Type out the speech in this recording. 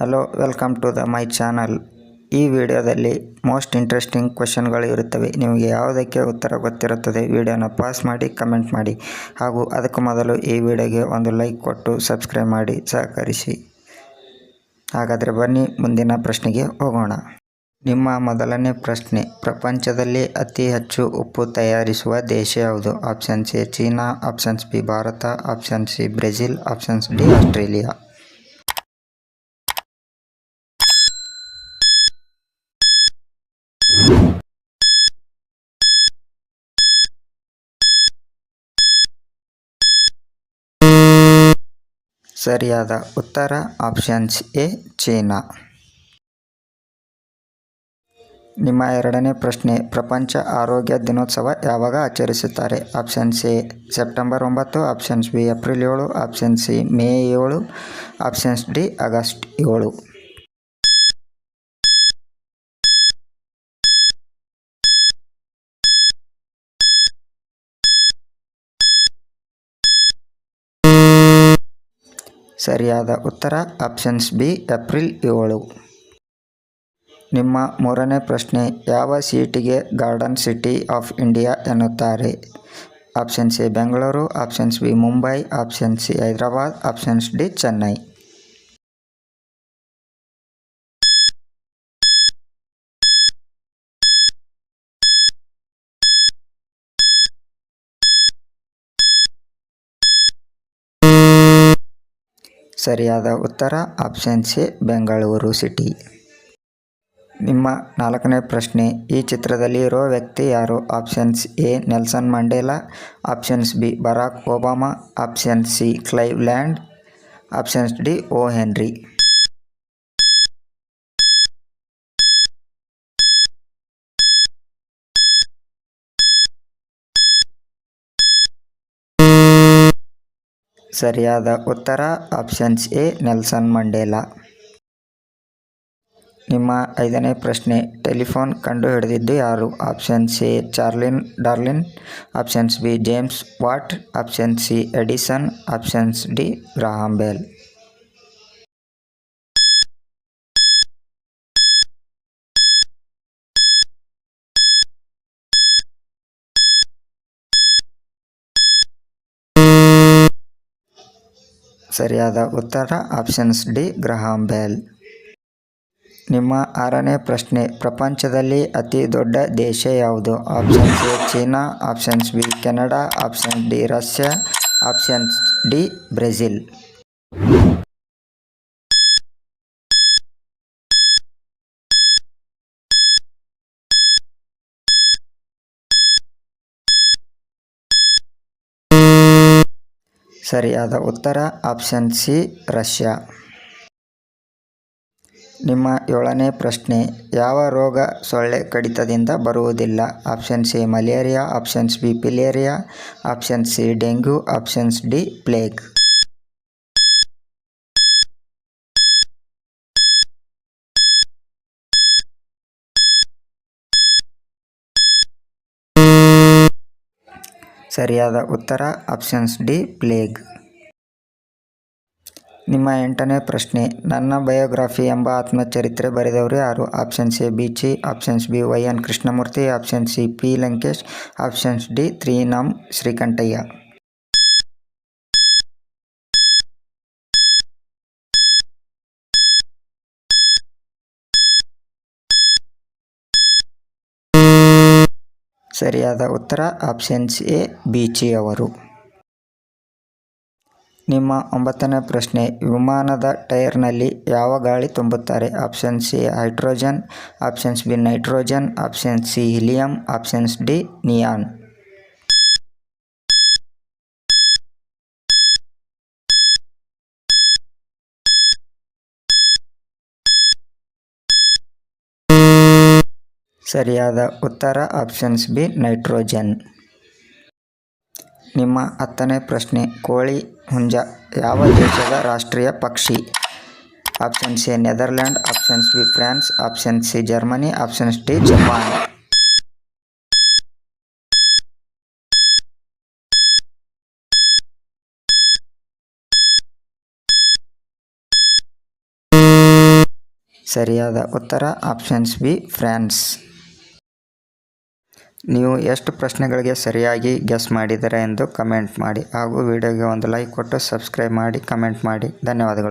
Hello welcome to the my channel ಈ ವಿಡಿಯೋದಲ್ಲಿ most interesting ಕ್ವೆಶನ್ಗಳು ಇರುತ್ತವೆ. ನಿಮಗೆ ಯಾವುದಕ್ಕೆ ಉತ್ತರ ಗೊತ್ತಿರುತ್ತದೆ ವಿಡಿಯೋನ ಪಾಸ್ ಮಾಡಿ ಕಮೆಂಟ್ ಮಾಡಿ. ಹಾಗೂ ಅದಕ್ಕೂ ಮೊದಲು ಈ ವಿಡಿಯೋಗೆ ಒಂದು ಲೈಕ್ ಕೊಟ್ಟು ಸಬ್ಸ್ಕ್ರೈಬ್ ಮಾಡಿ, ಸಹಕರಿಸಿ. ಹಾಗಾದರೆ ಬನ್ನಿ, ಮುಂದಿನ ಪ್ರಶ್ನೆಗೆ ಹೋಗೋಣ. ನಿಮ್ಮ ಮೊದಲನೇ ಪ್ರಶ್ನೆ, ಪ್ರಪಂಚದಲ್ಲಿ ಅತಿ ಹೆಚ್ಚು ಉಪ್ಪು ತಯಾರಿಸುವ ದೇಶ ಯಾವುದು? Options A China options B Bharat option C Brazil options D Australia. ಸರಿಯಾದ ಉತ್ತರ ಆಪ್ಷನ್ಸ್ ಎ, ಚೀನಾ. ನಿಮ್ಮ ಎರಡನೇ ಪ್ರಶ್ನೆ, ಪ್ರಪಂಚ ಆರೋಗ್ಯ ದಿನೋತ್ಸವ ಯಾವಾಗ ಆಚರಿಸುತ್ತಾರೆ? ಆಪ್ಷನ್ಸ್ ಎ, ಸೆಪ್ಟೆಂಬರ್ ಒಂಬತ್ತು. ಆಪ್ಷನ್ಸ್ ಬಿ, ಏಪ್ರಿಲ್ ಏಳು. ಆಪ್ಷನ್ ಸಿ, ಮೇ ಏಳು. ಆಪ್ಷನ್ಸ್ ಡಿ, ಆಗಸ್ಟ್ ಏಳು. ಸರಿಯಾದ ಉತ್ತರ ಆಪ್ಷನ್ಸ್ ಬಿ, ಏಪ್ರಿಲ್ ಏಳು. ನಿಮ್ಮ ಮೂರನೇ ಪ್ರಶ್ನೆ, ಯಾವ ಸಿಟಿಗೆ ಗಾರ್ಡನ್ ಸಿಟಿ ಆಫ್ ಇಂಡಿಯಾ ಎನ್ನುತ್ತಾರೆ? Options A, Bengaluru, options B, Mumbai, options C Hyderabad, options D, Chennai. ಸರಿಯಾದ ಉತ್ತರ, ಆಪ್ಷನ್ ಸಿ, ಬೆಂಗಳೂರು ಸಿಟಿ. ನಿಮ್ಮ ನಾಲ್ಕನೇ ಪ್ರಶ್ನೆ, ಈ ಚಿತ್ರದಲ್ಲಿ ಇರೋ ವ್ಯಕ್ತಿ ಯಾರು? Options A, Nelson Mandela. Options B, Barack Obama. Option C Cleveland options D, O, Henry. ಸರಿಯಾದ ಉತ್ತರ ಆಪ್ಷನ್ಸ್ ಎ, ನೆಲ್ಸನ್ ಮಂಡೇಲಾ. ನಿಮ್ಮ ಐದನೇ ಪ್ರಶ್ನೆ, ಟೆಲಿಫೋನ್ ಕಂಡುಹಿಡಿದಿದ್ದು ಯಾರು? Options A, Charles Darwin. Options B, James Watt. Option C, Edison. Options D, Graham Bell. ಸರಿಯಾದ ಉತ್ತರ options D, Graham bell. ನಿಮ್ಮ ಆರನೇ ಪ್ರಶ್ನೆ, ಪ್ರಪಂಚದಲ್ಲಿ ಅತಿ ದೊಡ್ಡ ದೇಶ ಯಾವುದು? Options A, China. Options B, Canada. Option D, Russia. Options D, Brazil. ಸರಿಯಾದ ಉತ್ತರ ಆಪ್ಷನ್ ಸಿ, ರಷ್ಯಾ. ನಿಮ್ಮ ಏಳನೇ ಪ್ರಶ್ನೆ, ಯಾವ ರೋಗ ಸೊಳ್ಳೆ ಕಡಿತದಿಂದ ಬರುವುದಿಲ್ಲ? Option C, malaria options B, filaria, option C, dengue options D, plague. ಸರಿಯಾದ ಉತ್ತರ ಆಪ್ಷನ್ಸ್ ಡಿ ಪ್ಲೇಗ್ ನಿಮ್ಮ ಎಂಟನೇ ಪ್ರಶ್ನೆ, ನನ್ನ ಬಯೋಗ್ರಫಿ ಎಂಬ ಆತ್ಮಚರಿತ್ರೆ ಬರೆದವರು ಯಾರು? Options A Beechi options B Y N Krishnamurthy option C P Lankesh options D Thi Nam Srikantaiah. ಸರಿಯಾದ ಉತ್ತರ ಆಪ್ಷನ್ಸ್ ಎ ಬಿಚಿ ಅವರು. ನಿಮ್ಮ ಒಂಬತ್ತನೇ ಪ್ರಶ್ನೆ, ವಿಮಾನದ ಟೈರ್ನಲ್ಲಿ ಯಾವ ಗಾಳಿ ತುಂಬುತ್ತಾರೆ? Option C hydrogen options B nitrogen option C helium options D neon ಸರಿಯಾದ ಉತ್ತರ ಆಪ್ಷನ್ಸ್ ಬಿ ನೈಟ್ರೋಜನ್ ನಿಮ್ಮ ಹತ್ತನೇ ಪ್ರಶ್ನೆ, ಕೋಳಿ ಹುಂಜ ಯಾವ ದೇಶದ ರಾಷ್ಟ್ರೀಯ ಪಕ್ಷಿ? Options A Netherland options B France option C Germany options D Japan ಸರಿಯಾದ ಉತ್ತರ ಆಪ್ಷನ್ಸ್ ಬಿ ಫ್ರಾನ್ಸ್ ನೀವು ಎಷ್ಟು ಪ್ರಶ್ನೆಗಳಿಗೆ ಸರಿಯಾಗಿ ಗೆಸ್ ಮಾಡಿದ್ದೀರಾ ಎಂದು ಕಮೆಂಟ್ ಮಾಡಿ ಹಾಗೂ ವಿಡಿಯೋಗೆ ಒಂದು ಲೈಕ್ ಕೊಟ್ಟು ಸಬ್ಸ್ಕ್ರೈಬ್ ಮಾಡಿ ಕಮೆಂಟ್ ಮಾಡಿ. ಧನ್ಯವಾದಗಳು.